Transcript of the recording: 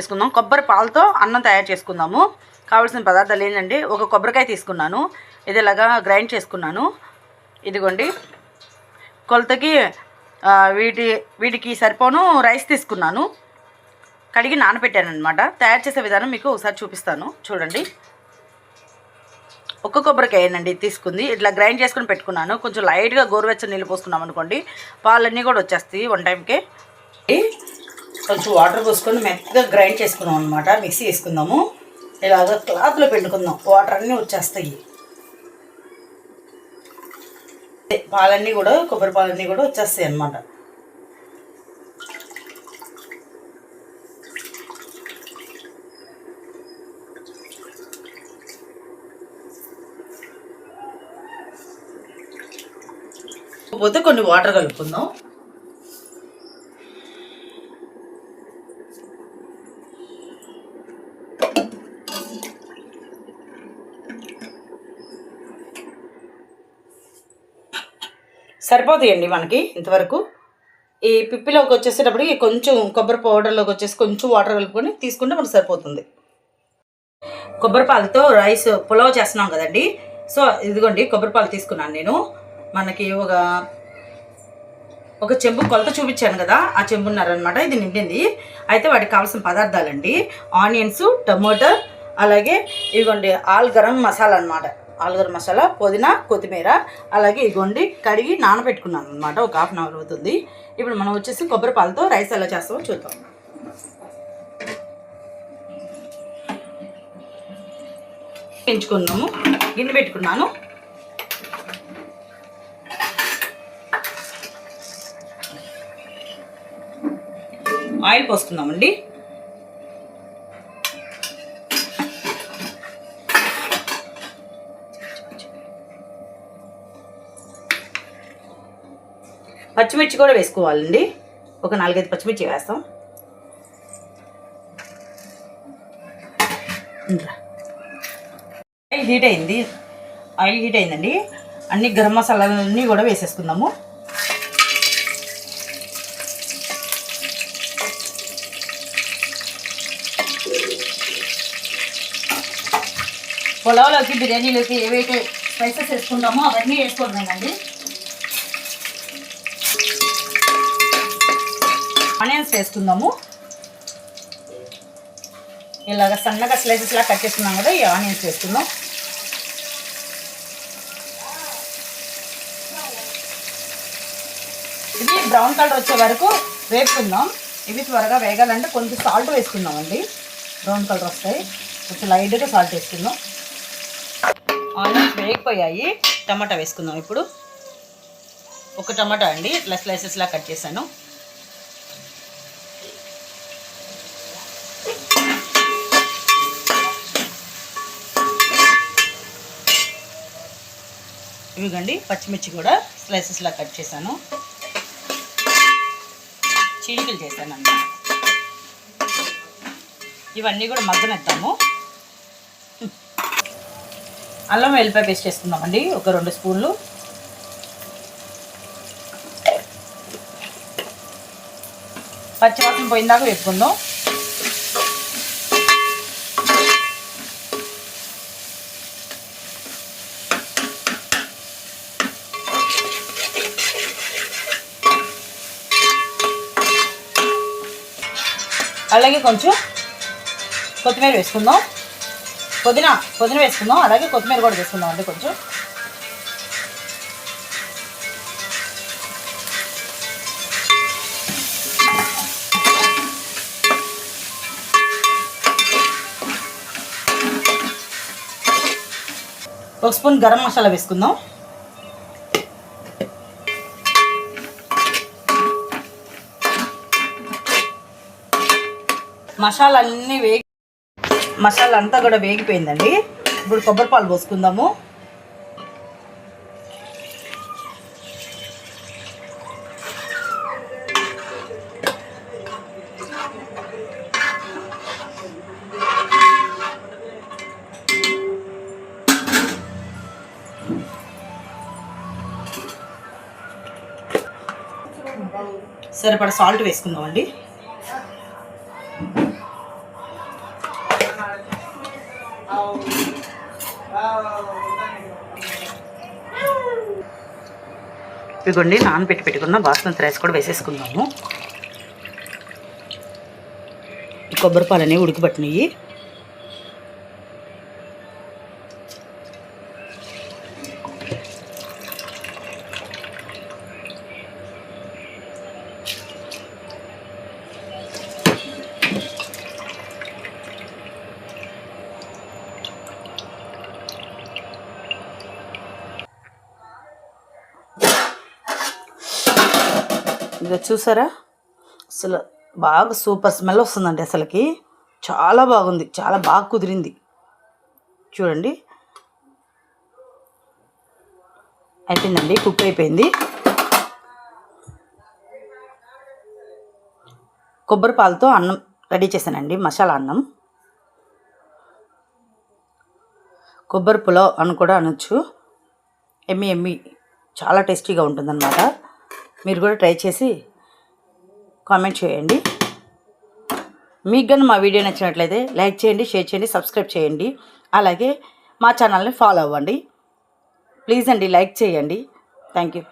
చేసుకుందాం. కొబ్బరి పాలతో అన్నం తయారు చేసుకుందాము. కావాల్సిన పదార్థాలు ఏంటంటే ఒక కొబ్బరికాయ తీసుకున్నాను. ఇది ఇలాగా గ్రైండ్ చేసుకున్నాను. ఇదిగోండి. కొలతకి వీటి వీటికి సరిపోను రైస్ తీసుకున్నాను. కడిగి నానబెట్టాను అనమాట తయారు చేసే విధానం మీకు ఒకసారి చూపిస్తాను. చూడండి. ఒక్క కొబ్బరికాయనండి తీసుకుంది. ఇట్లా గ్రైండ్ చేసుకుని పెట్టుకున్నాను. కొంచెం లైట్గా గోరువెచ్చని నీళ్ళు పోసుకున్నాం అనుకోండి పాలన్నీ కూడా వచ్చేస్తాయి వన్ టైంకే కొంచెం వాటర్ పోసుకొని మెత్తగా గ్రైండ్ చేసుకున్నాం అనమాట మిక్సీ వేసుకుందాము. ఇలాగ క్లాత్లో పెట్టుకుందాం. వాటర్ అన్నీ వచ్చేస్తాయి. పాలన్నీ కూడా కొబ్బరి పాలన్నీ కూడా వచ్చేస్తాయి అన్నమాట. పోతే కొన్ని వాటర్ కలుపుకుందాం. సరిపోతాయండి మనకి ఇంతవరకు. ఈ పిప్పిలోకి వచ్చేసేటప్పటికి కొంచెం కొబ్బరి పౌడర్లోకి వచ్చేసి కొంచెం వాటర్ కలుపుకొని తీసుకుంటే మనకు సరిపోతుంది. కొబ్బరి పాలతో రైస్ పులావ్ చేస్తున్నాం కదండి. సో ఇదిగోండి కొబ్బరి పాలు తీసుకున్నాను నేను. మనకి ఒక ఒక చెంబు కొలత చూపించాను కదా ఆ చెంబున్నారనమాట ఇది నిండింది. అయితే వాటికి కావాల్సిన పదార్థాలండి ఆనియన్స్ టమోటా అలాగే ఇదిగోండి ఆల్ గరం మసాలా అనమాట ఆల్ మసాలా పుదీనా కొత్తిమీర అలాగే గొండి కడిగి నానబెట్టుకున్నాను అనమాట ఒక హాఫ్ అన్ అవర్ అవుతుంది. ఇప్పుడు మనం వచ్చేసి కొబ్బరి పాలతో రైస్ ఎలా చేస్తామో చూద్దాం. పెంచుకున్నాము. గిన్నె పెట్టుకున్నాను. ఆయిల్ పోసుకుందామండి. పచ్చిమిర్చి కూడా వేసుకోవాలండి. ఒక నాలుగైదు పచ్చిమిర్చి వేస్తాం. ఆయిల్ హీట్ అయింది. ఆయిల్ హీట్ అయిందండి. అన్ని గరం మసాలాలన్నీ కూడా వేసేసుకుందాము. పొలంలోకి బిర్యానీలోకి ఏవైతే స్పైసెస్ వేసుకుంటామో అవన్నీ వేసుకోవడమేనండి ఆనియన్స్ వేసుకుందాము. ఇలాగ సన్నగా స్లైసెస్ లా కట్ చేసుకున్నాం కదా ఈ ఆనియన్స్ వేసుకుందాం. ఇది బ్రౌన్ కలర్ వచ్చే వరకు వేపుకుందాం. ఇవి త్వరగా వేగాలంటే కొంచెం సాల్ట్ వేసుకుందామండి బ్రౌన్ కలర్ వస్తాయి. కొంచెం లైట్గా సాల్ట్ వేసుకుందాం. ఆనియన్స్ వేగిపోయాయి. టమాటా వేసుకుందాం ఇప్పుడు. ఒక టమాటా అండి ఇట్లా స్లైసెస్లా కట్ చేశాను. ఇవిగండి పచ్చిమిర్చి కూడా స్లైసెస్లా కట్ చేశాను. చీలికలు చేశాను అన్నమాట ఇవన్నీ కూడా మగ్గనెత్తాము అల్లం వెల్లిపాయ పేస్ట్ చేసుకుందామండి ఒక రెండు స్పూన్లు. పచ్చివాసన పోయిందాక వేసుకుందాం అలాగే కొంచెం కొత్తిమీర వేసుకుందాం. పుదీనా పుదీనా వేసుకుందాం. అలాగే కొత్తిమీర కూడా వేసుకుందాం అండి కొంచెం. ఒక స్పూన్ గరం మసాలా వేసుకుందాం. మసాలా అన్నీ వేగి మసాలా అంతా కూడా వేగిపోయిందండి. ఇప్పుడు కొబ్బరి పాలు పోసుకుందాము. సరిపడ సాల్ట్ వేసుకుందామండి. ఇదిగోండి నానబెట్టి పెట్టుకున్న బాస్మతి రైస్ కూడా వేసేసుకుందాము. కొబ్బరి పాలు అనేవి ఉడికిపట్టినాయి ఇక చూసారా? అసలు బాగా సూపర్ స్మెల్ వస్తుందండి అసలుకి. చాలా బాగుంది. చాలా బాగా కుదిరింది. చూడండి. అయిపోయిందండి. కుక్ అయిపోయింది. కొబ్బరి పాలతో అన్నం రెడీ చేశానండి. మసాలా అన్నం. కొబ్బరి పులావ్ అని కూడా అనొచ్చు. ఎమ్మి ఎమ్మి. చాలా టేస్టీగా ఉంటుందన్నమాట. మీరు కూడా ట్రై చేసి కామెంట్ చేయండి. మీకు కానీ మా వీడియో నచ్చినట్లయితే లైక్ చేయండి షేర్ చేయండి సబ్స్క్రైబ్ చేయండి. అలాగే మా ఛానల్ని ఫాలో అవ్వండి. ప్లీజ్ అండి లైక్ చేయండి. Thank you.